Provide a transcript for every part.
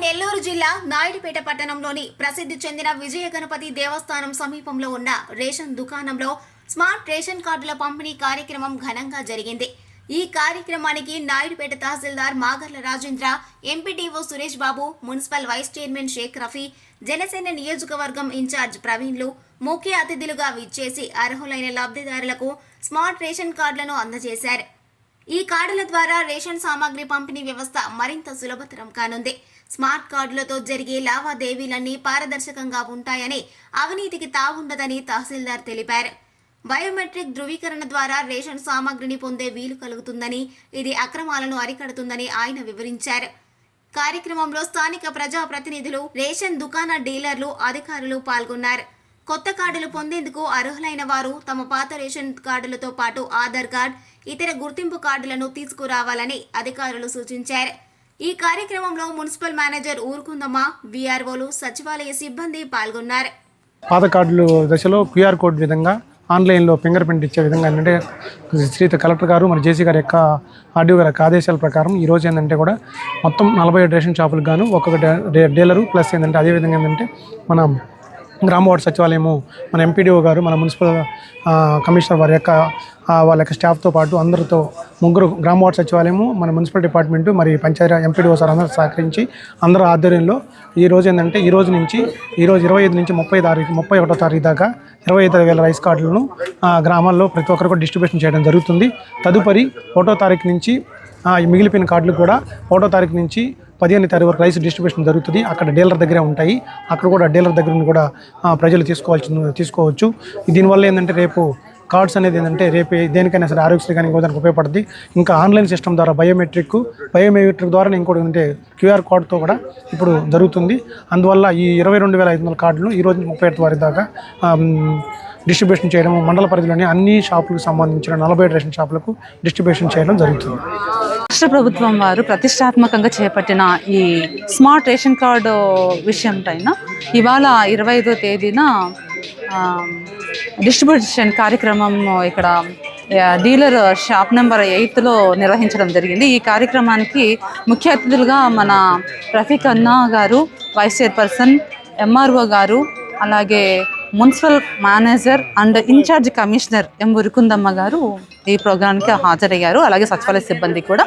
నెల్లూరు జిల్లా నాయుడుపేట పట్టణంలోని ప్రసిద్ధి చెందిన విజయ గణపతి దేవస్థానం సమీపంలో ఉన్న రేషన్ దుకాణంలో స్మార్ట్ రేషన్ కార్డుల పంపిణీ కార్యక్రమం ఘనంగా జరిగింది. ఈ కార్యక్రమానికి Naidupeta tahsildar Magarla Rajendra MPTO Suresh Babu municipal vice chairman Sheikh Rafi Janasena నియోజకవర్గం ఇన్ఛార్జ్ ప్రవీణ్లు ముఖ్య అతిథులుగా విచ్చేసి అర్హులైన లబ్ధిదారులకు స్మార్ట్ రేషన్ కార్డులను అందజేశారు. ఈ కార్డుల ద్వారా రేషన్ సామాగ్రి పంపిణీ వ్యవస్థ మరింత సులభతరం కానుంది. స్మార్ట్ కార్డులతో జరిగే లావాదేవీలన్నీ పారదర్శకంగా ఉంటాయని అవినీతికి తావుండదని తహసీల్దార్ తెలిపారు. బయోమెట్రిక్ ధృవీకరణ ద్వారా రేషన్ సామాగ్రిని పొందే వీలు కలుగుతుందని ఇది అక్రమాలను అరికడుతుందని ఆయన వివరించారు. కార్యక్రమంలో స్థానిక ప్రజాప్రతినిధులు రేషన్ దుకాణ డీలర్లు అధికారులు పాల్గొన్నారు. కొత్త కార్డులు పొందేందుకు అర్హులైన వారు తమ పాత రేషన్ కార్డులతో పాటు ఆధార్ కార్డ్ ఇతర గుర్తింపు కార్డులను తీసుకురావాలని అధికారులు సూచించారు. ఈ కార్యక్రమంలో మున్సిపల్ మేనేజర్ ఊరుకుందమ్మ వీఆర్ఓలు సచివాలయ సిబ్బంది పాల్గొన్నారు. పాత కార్డులు దశలో క్యూఆర్ కోడ్ విధంగా ఆన్లైన్లో ఫింగర్ ప్రింట్ ఇచ్చే విధంగా ఏంటంటే శ్రీత కలెక్టర్ గారు మరి జేసీ గారి యొక్క ఆర్డీఓ గారి యొక్క ఆదేశాల ప్రకారం ఈ రోజు ఏంటంటే కూడా మొత్తం నలభై ఏడు రేషన్ షాపులకు గాను ఒక్కొక్క డే- డీలరు ప్లస్ ఏంటంటే అదేవిధంగా ఏంటంటే మన గ్రామ వార్డు సచివాలయము మన ఎంపీడీఓ గారు మన మున్సిపల్ కమిషనర్ వారి యొక్క వాళ్ళ యొక్క స్టాఫ్తో పాటు అందరితో ముగ్గురు గ్రామ వార్డు సచివాలయము మన మున్సిపల్ డిపార్ట్మెంట్ మరి పంచాయతీ ఎంపీడీఓ సార్ అందరూ సహకరించి అందరూ ఆధ్వర్యంలో ఈ రోజు ఏంటంటే ఈ రోజు నుంచి ఈ రోజు ఇరవై ఐదు నుంచి ముప్పై తారీఖు ముప్పై ఒకటో తారీఖు దాకా ఇరవై ఐదు వేల రైస్ కార్డులను గ్రామాల్లో ప్రతి ఒక్కరికి డిస్ట్రిబ్యూషన్ చేయడం జరుగుతుంది. తదుపరి ఒకటో తారీఖు నుంచి మిగిలిపోయిన కార్డులు కూడా ఒకటో తారీఖు నుంచి పదిహేను తారీఖు వరకు రైస్ డిస్ట్రిబ్యూషన్ జరుగుతుంది. అక్కడ డీలర్ దగ్గరే ఉంటాయి. అక్కడ కూడా డీలర్ దగ్గర నుండి కూడా ప్రజలు తీసుకోవాల్సి తీసుకోవచ్చు. దీనివల్ల ఏంటంటే రేపు కార్డ్స్ అనేది ఏంటంటే రేపు దేనికైనా సరే ఆరోగ్యశ్రీ కానీ ఇంకోదానికి ఉపయోగపడుతుంది ఇంకా ఆన్లైన్ సిస్టమ్ ద్వారా బయోమెట్రిక్ బయోమెట్రిక్ ద్వారా ఇంకోటి ఏంటంటే క్యూఆర్ కోడ్తో కూడా ఇప్పుడు జరుగుతుంది. అందువల్ల ఈ ఇరవై రెండు వేల ఐదు వందల కార్డులు ఈరోజు ముప్పై ఐదు వారి దాకా డిస్ట్రిబ్యూషన్ చేయడం మండల పరిధిలోని అన్ని షాపులకు సంబంధించిన నలభై రేషన్ షాపులకు డిస్ట్రిబ్యూషన్ చేయడం జరుగుతుంది. రాష్ట్ర ప్రభుత్వం వారు ప్రతిష్టాత్మకంగా చేపట్టిన ఈ స్మార్ట్ రేషన్ కార్డు విషయం పైన ఇవాళ ఇరవై ఐదో తేదీన డిస్ట్రిబ్యూషన్ కార్యక్రమం ఇక్కడ డీలర్ షాప్ నెంబర్ ఎయిత్లో నిర్వహించడం జరిగింది. ఈ కార్యక్రమానికి ముఖ్య అతిథులుగా మన రఫీక్ అన్నా గారు వైస్ చైర్పర్సన్ ఎంఆర్ఓ గారు అలాగే municipal manager and in charge commissioner M Urukundamma గారు ఈ ప్రోగ్రాంకి హాజరయ్యారు. అలాగే సచివాలయ సిబ్బంది కూడా.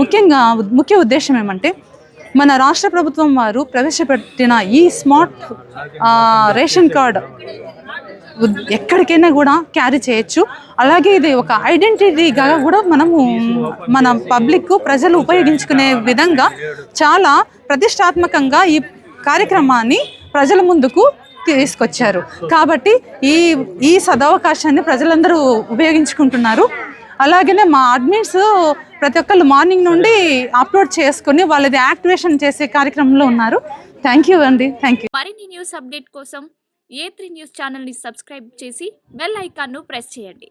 ముఖ్యంగా ముఖ్య ఉద్దేశం ఏమంటే మన రాష్ట్ర ప్రభుత్వం వారు ప్రవేశపెట్టిన ఈ స్మార్ట్ రేషన్ కార్డ్ ఎక్కడికైనా కూడా క్యారీ చేయొచ్చు. అలాగే ఇది ఒక ఐడెంటిటీగా కూడా మనము మన పబ్లిక్ ప్రజలు ఉపయోగించుకునే విధంగా చాలా ప్రతిష్టాత్మకంగా ఈ కార్యక్రమాన్ని ప్రజల ముందుకు తీసుకొచ్చారు. కాబట్టి ఈ ఈ సదవకాశాన్ని ప్రజలందరూ ఉపయోగించుకుంటున్నారు. అలాగనే మా అడ్మిన్స్ ప్రతి ఒక్కళ్ళు మార్నింగ్ నుండి అప్లోడ్ చేసుకుని వాళ్ళది యాక్టివేషన్ చేసే కార్యక్రమంలో ఉన్నారు. థ్యాంక్ యూ అండి. Thank you. మరిన్ని న్యూస్ అప్డేట్ కోసం ఏ త్రీ న్యూస్ ఛానల్ని సబ్స్క్రైబ్ చేసి బెల్ ఐకాన్ను ప్రెస్ చేయండి.